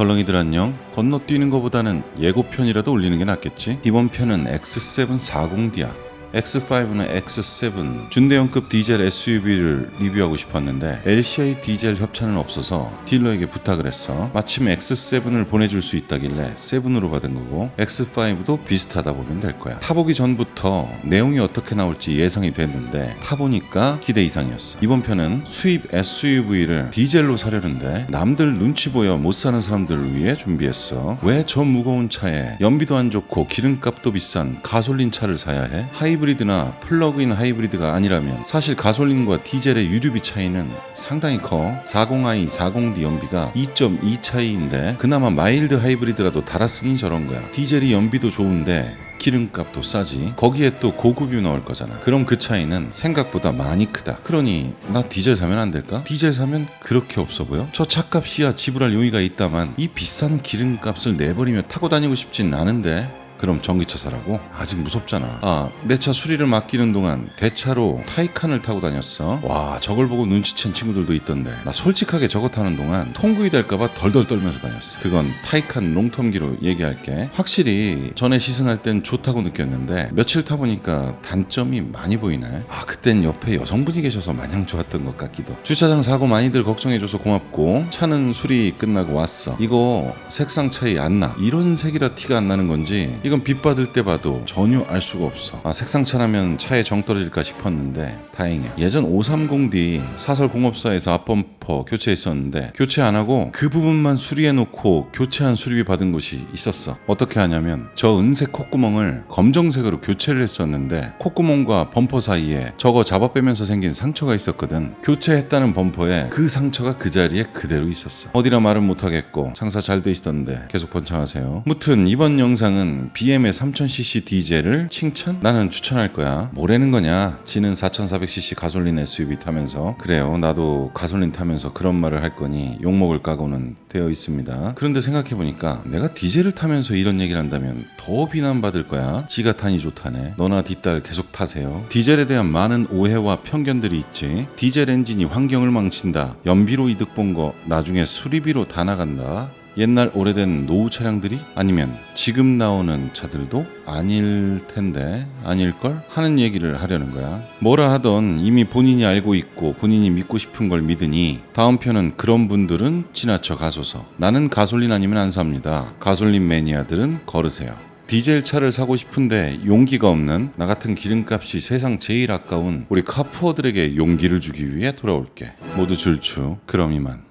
덜렁이들 안녕. 건너뛰는 것보다는 예고편이라도 올리는 게 낫겠지. 이번 편은 X740D야. X5는 X7 준대형급 디젤 SUV를 리뷰하고 싶었는데 LCI 디젤 협찬은 없어서 딜러에게 부탁을 했어. 마침 X7을 보내줄 수 있다길래 7으로 받은 거고 X5도 비슷하다 보면 될 거야. 타보기 전부터 내용이 어떻게 나올지 예상이 됐는데 타보니까 기대 이상이었어. 이번 편은 수입 SUV를 디젤로 사려는데 남들 눈치 보여 못 사는 사람들을 위해 준비했어. 왜 저 무거운 차에 연비도 안 좋고 기름값도 비싼 가솔린 차를 사야 해? 하이 브리드나 플러그인 하이브리드가 아니라면 사실 가솔린과 디젤의 유류비 차이는 상당히 커. 40i, 40d 연비가 2.2 차이인데 그나마 마일드 하이브리드라도 달았으니 저런 거야. 디젤이 연비도 좋은데 기름값도 싸지. 거기에 또 고급이 나올 거잖아. 그럼 그 차이는 생각보다 많이 크다. 그러니 나 디젤 사면 안 될까? 디젤 사면 그렇게 없어 보여? 저 차값이야 지불할 용의가 있다만 이 비싼 기름값을 내버리며 타고 다니고 싶진 않은데 그럼 전기차 사라고? 아직 무섭잖아. 아, 내 차 수리를 맡기는 동안 대차로 타이칸을 타고 다녔어. 와, 저걸 보고 눈치챈 친구들도 있던데. 나 솔직하게 저거 타는 동안 통구이 될까봐 덜덜 떨면서 다녔어. 그건 타이칸 롱텀기로 얘기할게. 확실히 전에 시승할 땐 좋다고 느꼈는데 며칠 타보니까 단점이 많이 보이네. 아, 그땐 옆에 여성분이 계셔서 마냥 좋았던 것 같기도. 주차장 사고 많이들 걱정해줘서 고맙고 차는 수리 끝나고 왔어. 이거 색상 차이 안 나. 이런 색이라 티가 안 나는 건지 이건 빛 받을 때 봐도 전혀 알 수가 없어. 아, 색상차라면 차에 정 떨어질까 싶었는데 다행이야. 예전 530D 사설 공업사에서 앞범퍼 교체했었는데 교체 안 하고 그 부분만 수리해 놓고 교체한 수리비 받은 곳이 있었어. 어떻게 하냐면 저 은색 콧구멍을 검정색으로 교체를 했었는데 콧구멍과 범퍼 사이에 저거 잡아 빼면서 생긴 상처가 있었거든. 교체했다는 범퍼에 그 상처가 그 자리에 그대로 있었어. 어디라 말은 못하겠고 장사 잘 돼 있었는데 계속 번창하세요. 무튼 이번 영상은 BM의 3000cc 디젤을 칭찬? 나는 추천할 거야. 뭐라는 거냐? 지는 4400cc 가솔린 SUV 타면서 그래요. 나도 가솔린 타면서 그런 말을 할 거니 욕먹을 각오는 되어 있습니다. 그런데 생각해 보니까 내가 디젤을 타면서 이런 얘기를 한다면 더 비난받을 거야. 지가 타니 좋다네. 너나 뒷딸 계속 타세요. 디젤에 대한 많은 오해와 편견들이 있지. 디젤 엔진이 환경을 망친다. 연비로 이득 본 거 나중에 수리비로 다 나간다. 옛날 오래된 노후 차량들이 아니면 지금 나오는 차들도 아닐 텐데 아닐걸 하는 얘기를 하려는 거야. 뭐라 하던 이미 본인이 알고 있고 본인이 믿고 싶은 걸 믿으니 다음 편은 그런 분들은 지나쳐 가소서. 나는 가솔린 아니면 안 삽니다. 가솔린 매니아들은 걸으세요. 디젤 차를 사고 싶은데 용기가 없는 나 같은 기름값이 세상 제일 아까운 우리 카푸어들에게 용기를 주기 위해 돌아올게. 모두 줄추. 그럼 이만.